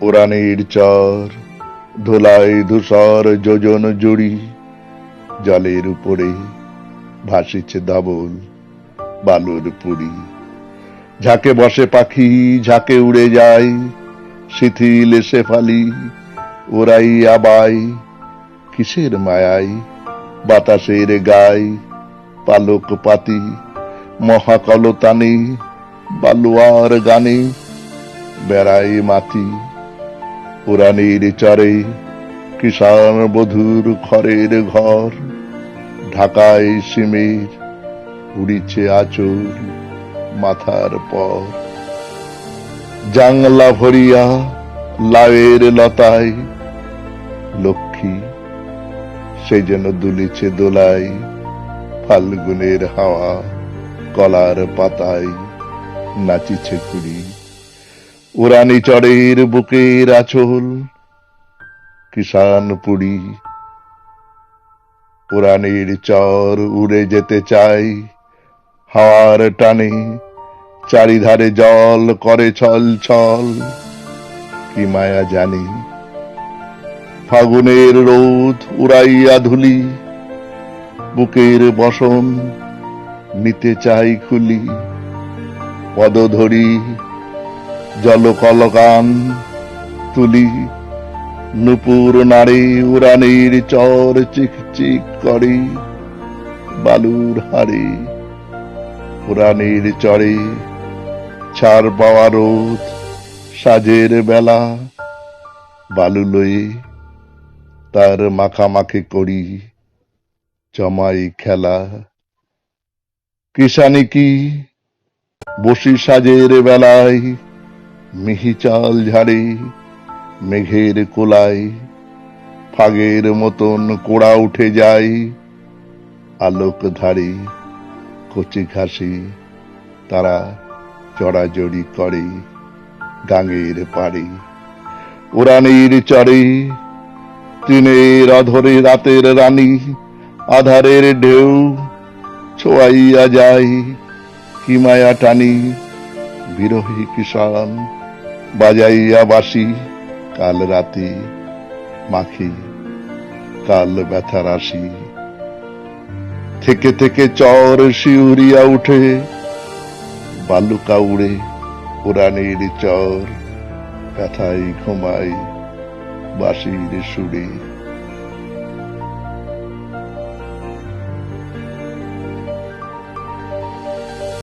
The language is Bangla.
পুরাণের চর ধুলায় ধূসর যোজন জুড়ি, জলের উপরে ভাসিছে ধবল বালুর পুরি। ঝাঁকে বসে পাখি, ঝাঁকে উড়ে যায়, শিথিল শেফালি ওরাই আবাই, কিসের মায়াই, বাতাসের গায় পালক পাতি মহাকলতানি, বালুয়ার গানে বেড়াই মাতি পুরাণের চরে কিষান বধুর খড়ের ঘর, ঢাকায় সিমের উড়িছে আচল মাথার পর। জাংলা ভরিয়া লাউয়ের লতায় লক্ষ্মী, সে যেন দুলিছে দোলাই ফাল্গুনের হাওয়া, কলার পাতায় নাচিছে কুড়ি। উরানি চড়ের বুকের আচল পুরী। পুরাণের চর উড়ে যেতে চাই, হাওয়ার টানে চারিধারে জল করে ছল ছল। কি মায়া জানি, ফাগুনের রোদ উড়াইয়া ধুলি, বুকের বসন নিতে চাই খুলি, পদধরি জলকলকান, তুলি, নুপুর নারী উড়ানের চর চিক চিক করে, বালুর হারে পুরাণের চরে ছাড় পাওয়া রোদ, সাজের বেলা, বালু লয়ে তার মাখামাখি করি জমাই খেলা। কিষানি কি বসি সাজের বেলায় মিহি চাল ঝাড়ে, মেঘের কোলায়, ফাগের মতন কোড়া উঠে যায়, আলোক ধারে কচি ঘাসে তারা চড়াচড়ি করে গাঙের পাড়ে। উড়ানির চড়ে তিনের অধরে রাতের রানী আধারের ঢেউ ছোয়াইয়া যায় কি মায়া টানি বিরহী কিষান বাজাইয়া বাসি, কাল রাতে মাখি, কাল ব্যথা রাশি। থেকে থেকে চর শিউরিয়া উঠে, বালুকা উড়ে, পুরাণের চর, ব্যথায় ঘুমাই বাসির সুরে।